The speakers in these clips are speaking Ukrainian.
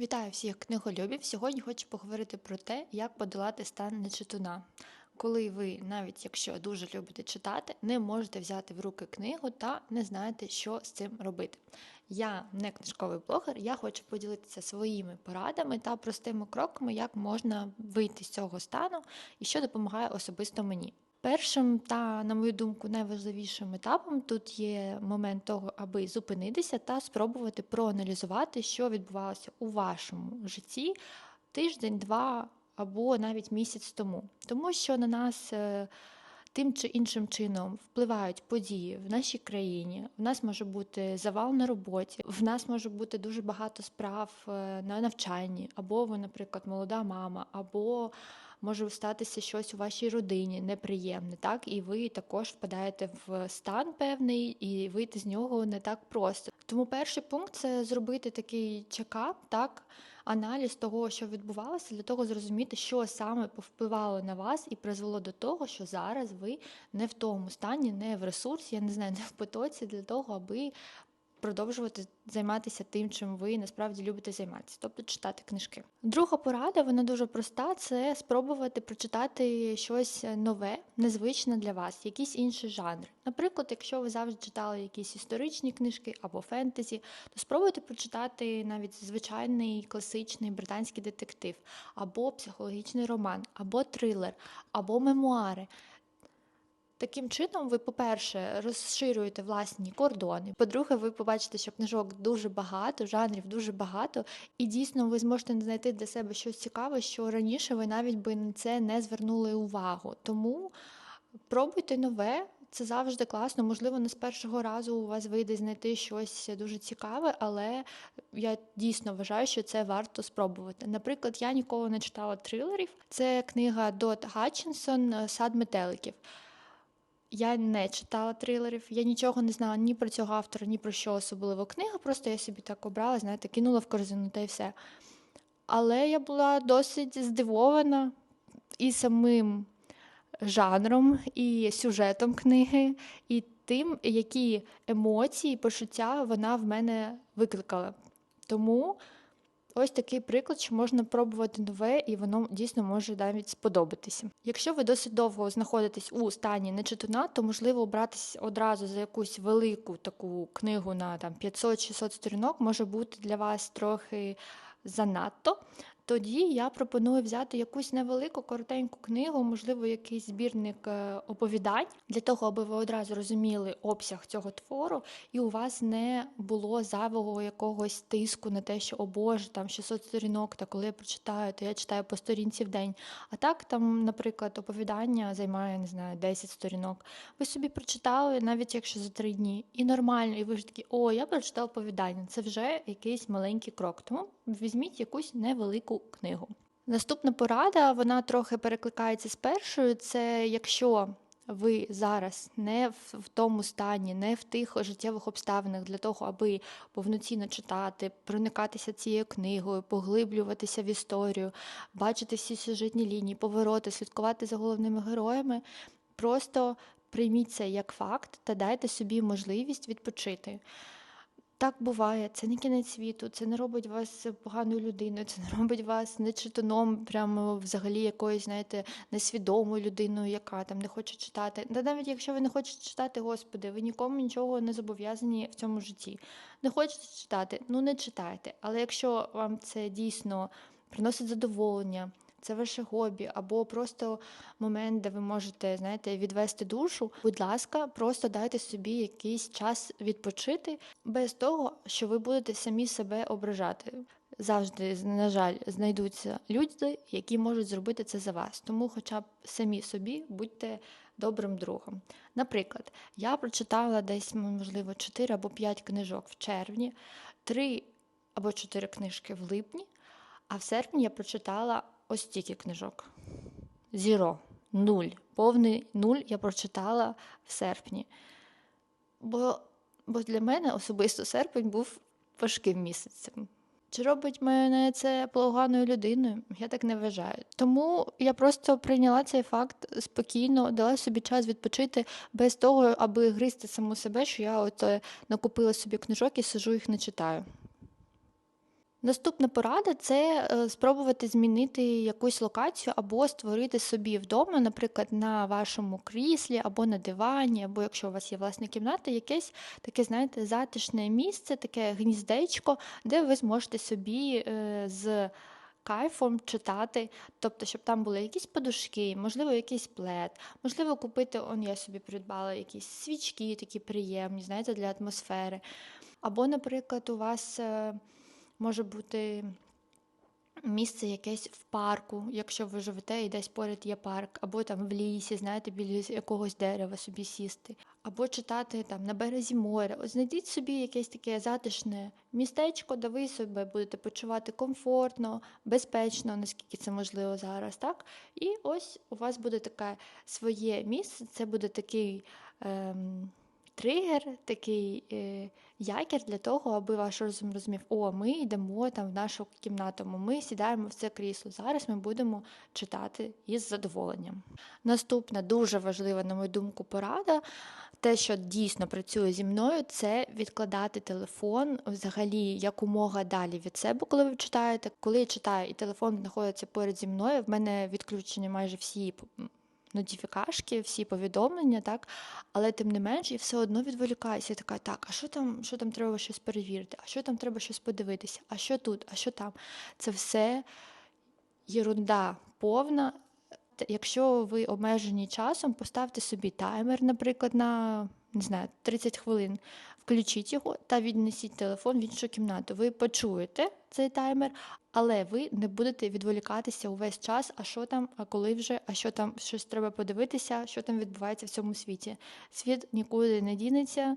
Вітаю всіх книголюбів. Сьогодні хочу поговорити про те, як подолати стан нечитуна. Коли ви, навіть якщо дуже любите читати, не можете взяти в руки книгу та не знаєте, що з цим робити. Я не книжковий блогер, я хочу поділитися своїми порадами та простими кроками, як можна вийти з цього стану і що допомагає особисто мені. Першим та, на мою думку, найважливішим етапом тут є момент того, аби зупинитися та спробувати проаналізувати, що відбувалося у вашому житті тиждень, два або навіть місяць тому. Тому що на нас е, тим чи іншим чином впливають події в нашій країні. В нас може бути завал на роботі, в нас може бути дуже багато справ е, на навчанні, або ви, наприклад, молода мама, або може статися щось у вашій родині неприємне, так і ви також впадаєте в стан певний, і вийти з нього не так просто. Тому перший пункт це зробити такий чекап, так аналіз того, що відбувалося, для того зрозуміти, що саме повпливало на вас і призвело до того, що зараз ви не в тому стані, не в ресурсі, я не знаю, не в потоці для того, аби продовжувати займатися тим, чим ви насправді любите займатися, тобто читати книжки. Друга порада, вона дуже проста: це спробувати прочитати щось нове, незвичне для вас, якийсь інший жанр. Наприклад, якщо ви завжди читали якісь історичні книжки або фентезі, то спробуйте прочитати навіть звичайний класичний британський детектив, або психологічний роман, або трилер, або мемуари. Таким чином, ви, по-перше, розширюєте власні кордони. По-друге, ви побачите, що книжок дуже багато, жанрів дуже багато, і дійсно ви зможете знайти для себе щось цікаве, що раніше ви навіть би на це не звернули увагу. Тому пробуйте нове. Це завжди класно. Можливо, не з першого разу у вас вийде знайти щось дуже цікаве, але я дійсно вважаю, що це варто спробувати. Наприклад, я ніколи не читала трилерів. Це книга Дот Гатчинсон Сад метеликів. Я не читала трилерів, я нічого не знала ні про цього автора, ні про що особливо книга. Просто я собі так обрала, знаєте, кинула в корзину та й все. Але я була досить здивована і самим жанром, і сюжетом книги, і тим, які емоції, почуття вона в мене викликала. Тому. Ось такий приклад, що можна пробувати нове, і воно дійсно може навіть сподобатися. Якщо ви досить довго знаходитесь у стані нечитуна, то можливо обратись одразу за якусь велику таку книгу на там 500-600 сторінок може бути для вас трохи занадто. Тоді я пропоную взяти якусь невелику коротеньку книгу, можливо, якийсь збірник е, оповідань, для того, аби ви одразу розуміли обсяг цього твору, і у вас не було зайвого якогось тиску на те, що о Боже, там 600 сторінок, та коли я прочитаю, то я читаю по сторінці в день. А так, там, наприклад, оповідання займає не знаю 10 сторінок. Ви собі прочитали, навіть якщо за три дні, і нормально, і ви ж такі, о, я прочитав оповідання. Це вже якийсь маленький крок. Тому візьміть якусь невелику книгу. Наступна порада, вона трохи перекликається з першою. Це якщо ви зараз не в тому стані, не в тих життєвих обставинах для того, аби повноцінно читати, проникатися цією книгою, поглиблюватися в історію, бачити всі сюжетні лінії, повороти, слідкувати за головними героями, просто прийміть це як факт та дайте собі можливість відпочити. Так буває, це не кінець світу, це не робить вас поганою людиною, це не робить вас нечитаном, прямо взагалі якоюсь, знаєте, несвідомою людиною, яка там не хоче читати. Та навіть якщо ви не хочете читати, Господи, ви нікому нічого не зобов'язані в цьому житті. Не хочете читати, ну не читайте. Але якщо вам це дійсно приносить задоволення, це ваше хобі, або просто момент, де ви можете, знаєте, відвести душу. Будь ласка, просто дайте собі якийсь час відпочити без того, що ви будете самі себе ображати. Завжди, на жаль, знайдуться люди, які можуть зробити це за вас. Тому, хоча б самі собі будьте добрим другом. Наприклад, я прочитала десь, можливо, 4 або 5 книжок в червні, 3 або 4 книжки в липні, а в серпні я прочитала ось стільки книжок. Зіро, нуль. Повний нуль я прочитала в серпні. Бо бо для мене особисто серпень був важким місяцем. Чи робить мене це поганою людиною? Я так не вважаю. Тому я просто прийняла цей факт спокійно, дала собі час відпочити без того, аби гризти саму себе, що я от е, накупила собі книжок і сижу їх не читаю. Наступна порада це е, спробувати змінити якусь локацію або створити собі вдома, наприклад, на вашому кріслі, або на дивані, або якщо у вас є власна кімната, якесь таке, знаєте, затишне місце, таке гніздечко, де ви зможете собі е, з кайфом читати, тобто, щоб там були якісь подушки, можливо, якийсь плед, можливо, купити, он я собі придбала якісь свічки, такі приємні, знаєте, для атмосфери. Або, наприклад, у вас. Може бути місце якесь в парку, якщо ви живете і десь поряд є парк, або там в лісі, знаєте, біля якогось дерева собі сісти, або читати там на березі моря. От знайдіть собі якесь таке затишне містечко, де ви себе будете почувати комфортно, безпечно, наскільки це можливо зараз, так? І ось у вас буде таке своє місце, це буде такий. Ем, тригер, такий е, якір для того, аби ваш розум розумів, о, ми йдемо там в нашу кімнату, ми сідаємо в це крісло. Зараз ми будемо читати із задоволенням. Наступна дуже важлива, на мою думку, порада. Те, що дійсно працює зі мною, це відкладати телефон взагалі якомога далі від себе, коли ви читаєте. Коли я читаю і телефон знаходиться поряд зі мною, в мене відключені майже всі нотифікашки, всі повідомлення, так, але тим не менш, я все одно відволікаюся. Така, так, а що там, що там треба щось перевірити, а що там треба щось подивитися, а що тут, а що там? Це все єрунда повна. Якщо ви обмежені часом, поставте собі таймер, наприклад, на не знаю, 30 хвилин. Включіть його та віднесіть телефон в іншу кімнату. Ви почуєте цей таймер, але ви не будете відволікатися увесь час, а що там, а коли вже, а що там щось треба подивитися, що там відбувається в цьому світі. Світ нікуди не дінеться.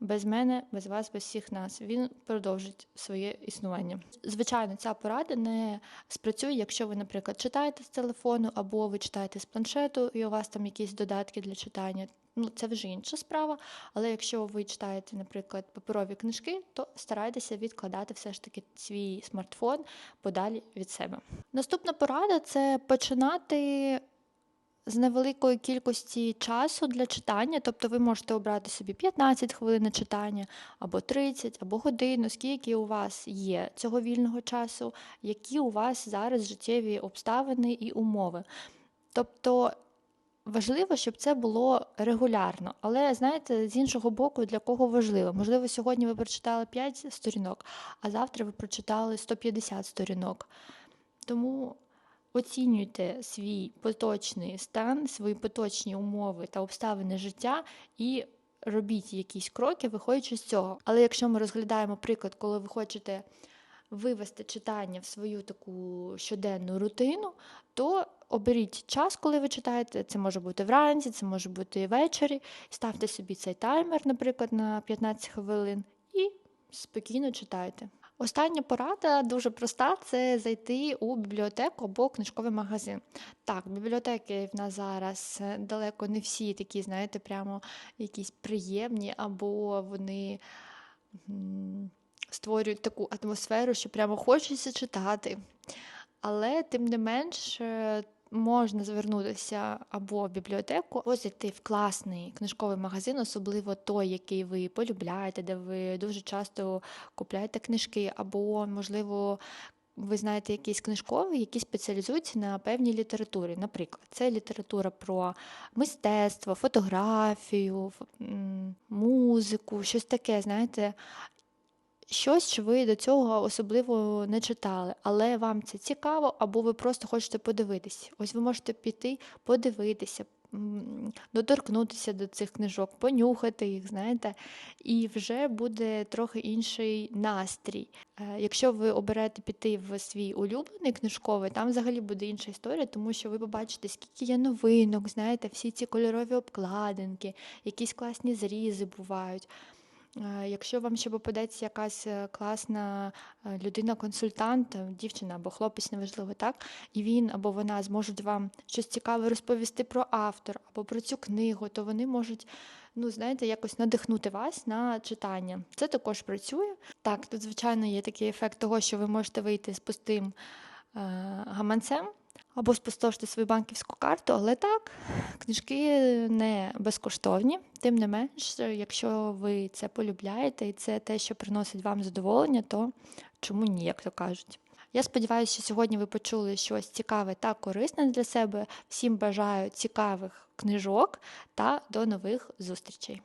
Без мене, без вас, без всіх нас він продовжить своє існування. Звичайно, ця порада не спрацює, якщо ви, наприклад, читаєте з телефону або ви читаєте з планшету, і у вас там якісь додатки для читання. Ну, це вже інша справа. Але якщо ви читаєте, наприклад, паперові книжки, то старайтеся відкладати все ж таки свій смартфон подалі від себе. Наступна порада це починати. З невеликої кількості часу для читання, тобто ви можете обрати собі 15 хвилин на читання, або 30, або годину, скільки у вас є цього вільного часу, які у вас зараз життєві обставини і умови. Тобто Важливо, щоб це було регулярно, але знаєте, з іншого боку, для кого важливо? Можливо, сьогодні ви прочитали 5 сторінок, а завтра ви прочитали 150 сторінок. Тому оцінюйте свій поточний стан, свої поточні умови та обставини життя і робіть якісь кроки, виходячи з цього. Але якщо ми розглядаємо приклад, коли ви хочете вивести читання в свою таку щоденну рутину, то оберіть час, коли ви читаєте. Це може бути вранці, це може бути ввечері. Ставте собі цей таймер, наприклад, на 15 хвилин, і спокійно читайте. Остання порада дуже проста це зайти у бібліотеку або книжковий магазин. Так, бібліотеки в нас зараз е, далеко не всі такі, знаєте, прямо якісь приємні, або вони створюють таку атмосферу, що прямо хочеться читати. Але тим не менш. Можна звернутися або в бібліотеку, або зайти в класний книжковий магазин, особливо той, який ви полюбляєте, де ви дуже часто купляєте книжки, або, можливо, ви знаєте якийсь книжковий, який спеціалізується на певній літературі. Наприклад, це література про мистецтво, фотографію, музику, щось таке, знаєте щось, що ви до цього особливо не читали, але вам це цікаво, або ви просто хочете подивитися. Ось ви можете піти, подивитися, доторкнутися до цих книжок, понюхати їх, знаєте, і вже буде трохи інший настрій. Е, якщо ви оберете піти в свій улюблений книжковий, там взагалі буде інша історія, тому що ви побачите, скільки є новинок, знаєте, всі ці кольорові обкладинки, якісь класні зрізи бувають. Е, якщо вам ще попадеться якась е, класна е, людина-консультант, дівчина або хлопець, неважливо, так, і він або вона зможуть вам щось цікаве розповісти про автор або про цю книгу, то вони можуть, ну, знаєте, якось надихнути вас на читання. Це також працює. Так, тут, звичайно, є такий ефект того, що ви можете вийти з пустим гаманцем або спустошити свою банківську карту, але так, книжки не безкоштовні. Тим не менш, якщо ви це полюбляєте і це те, що приносить вам задоволення, то чому ні, як то кажуть. Я сподіваюся, що сьогодні ви почули щось цікаве та корисне для себе. Всім бажаю цікавих книжок та до нових зустрічей.